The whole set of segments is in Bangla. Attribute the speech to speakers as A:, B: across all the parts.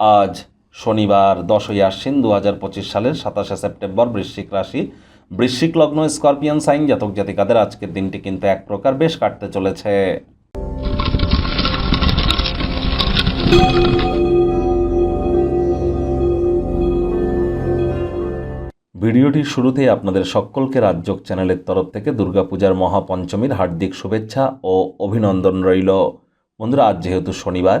A: আজ শনিবার দশই আশ্বিন দু হাজার পঁচিশ সালের সাতাশে সেপ্টেম্বর বৃশ্চিক রাশি। বৃশ্চিক লগ্ন, স্করপিয়ান, সাইন জাতক জাতিকাদের আজকের দিনটি কিন্তু এক প্রকার বেশ কাটতে চলেছে। ভিডিওটির শুরুতেই আপনাদের সকলকে রাজযোগ চ্যানেলের তরফ থেকে দুর্গাপূজার মহাপঞ্চমীর হার্দিক শুভেচ্ছা ও অভিনন্দন রইল। বন্ধুরা, আজ যেহেতু শনিবার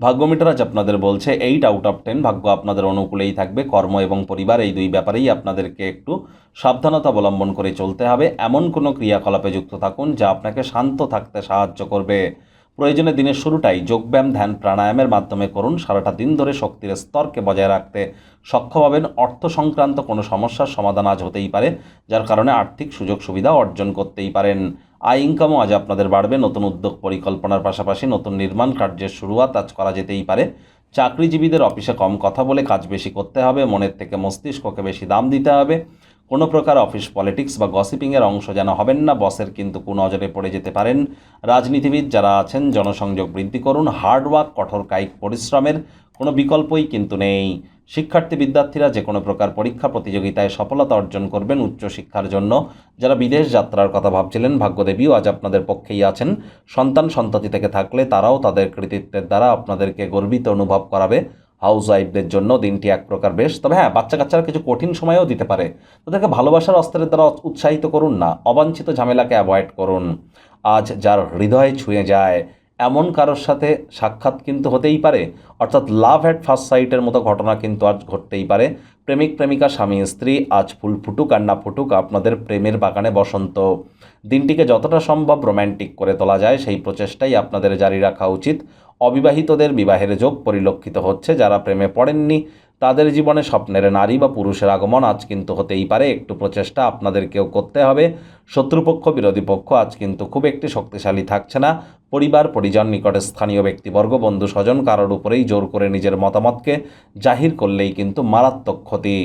A: ভাগ্যমিটার আজ আপনাদের বলছে এইট আউট অফ টেন ভাগ্য আপনাদের অনুকূলেই থাকবে। কর্ম এবং পরিবার এই দুই ব্যাপারেই আপনাদেরকে একটু সাবধানতা অবলম্বন করে চলতে হবে। এমন কোনো ক্রিয়াকলাপে যুক্ত থাকুন যা আপনাকে শান্ত থাকতে সাহায্য করবে। প্রয়োজনে দিনের শুরুটাই যোগব্যায়াম, ধ্যান, প্রাণায়ামের মাধ্যমে করুন। সারাটা দিন ধরে শক্তির স্তরকে বজায় রাখতে সক্ষম হবেন। অর্থ সংক্রান্ত কোনো সমস্যার সমাধান আজ হতেই পারে, যার কারণে আর্থিক সুযোগ সুবিধা অর্জন করতেই পারেন। আয় ইনকামও আজ আপনাদের বাড়বে। নতুন উদ্যোগ পরিকল্পনার পাশাপাশি নতুন নির্মাণ কার্যের শুরুয়াত আজ করা যেতেই পারে। চাকরিজীবীদের অফিসে কম কথা বলে কাজ বেশি করতে হবে। মনের থেকে মস্তিষ্ককে বেশি দাম দিতে হবে। কোনো প্রকার অফিস পলিটিক্স বা গসিপিংয়ের অংশ যেন হবেন না, বসের কিন্তু কুনজরে পড়ে যেতে পারেন। রাজনীতিবিদ যারা আছেন, জনসংযোগ বৃদ্ধি করুন হার্ডওয়ার্ক কঠোর কায়িক পরিশ্রমের কোনো বিকল্পই কিন্তু নেই। শিক্ষার্থী বিদ্যার্থীরা যে কোনো প্রকার পরীক্ষা প্রতিযোগিতায় সফলতা অর্জন করবেন উচ্চশিক্ষার জন্য। যারা বিদেশ যাত্রার কথা ভাবছিলেন, ভাগ্যদেবীও আজ আপনাদের পক্ষেই আছেন। সন্তান সন্ততি থেকে থাকলে তারাও তাদের কৃতিত্বের দ্বারা আপনাদেরকে গর্বিত অনুভব করাবে। হাউস ওয়াইফদের জন্য দিনটি এক প্রকার বেশ। তবে হ্যাঁ বাচ্চা কাচ্চারা কিছু কঠিন সময়ও দিতে পারে। তাদেরকে ভালোবাসার অস্ত্রের দ্বারা উৎসাহিত করুন না, অবাঞ্ছিত ঝামেলাকে অ্যাভয়েড করুন। আজ যার হৃদয় ছুঁয়ে যায়, এমন কারোর সাথে সাক্ষাৎ কিন্তু হতেই পারে। অর্থাৎ লাভ অ্যাট ফার্স্ট সাইটের মতো ঘটনা কিন্তু আজ ঘটতেই পারে। প্রেমিক, প্রেমিকা, স্বামী, স্ত্রী, আজ ফুল ফুটুক আর না ফুটুক আপনাদের প্রেমের বাগানে বসন্ত। দিনটিকে যতটা সম্ভব রোম্যান্টিক করে তোলা যায়, সেই প্রচেষ্টাই আপনাদের জারি রাখা উচিত। অবিবাহিতদের বিবাহের যোগ পরিলক্ষিত হচ্ছে। যারা প্রেমে পড়েননি, তাদের জীবনে স্বপ্নের নারী বা পুরুষের আগমন আজ কিন্তু হতেই পারে। একটু প্রচেষ্টা আপনাদেরকেও করতে হবে। শত্রুপক্ষ, বিরোধী পক্ষ আজ কিন্তু খুব একটি শক্তিশালী থাকছে না। পরিবার, পরিজন, নিকটে স্থানীয় ব্যক্তিবর্গ বন্ধু স্বজন কারোর উপরেই জোর করে নিজের মতামতকে জাহির করলেই কিন্তু মারাত্মক ক্ষতি।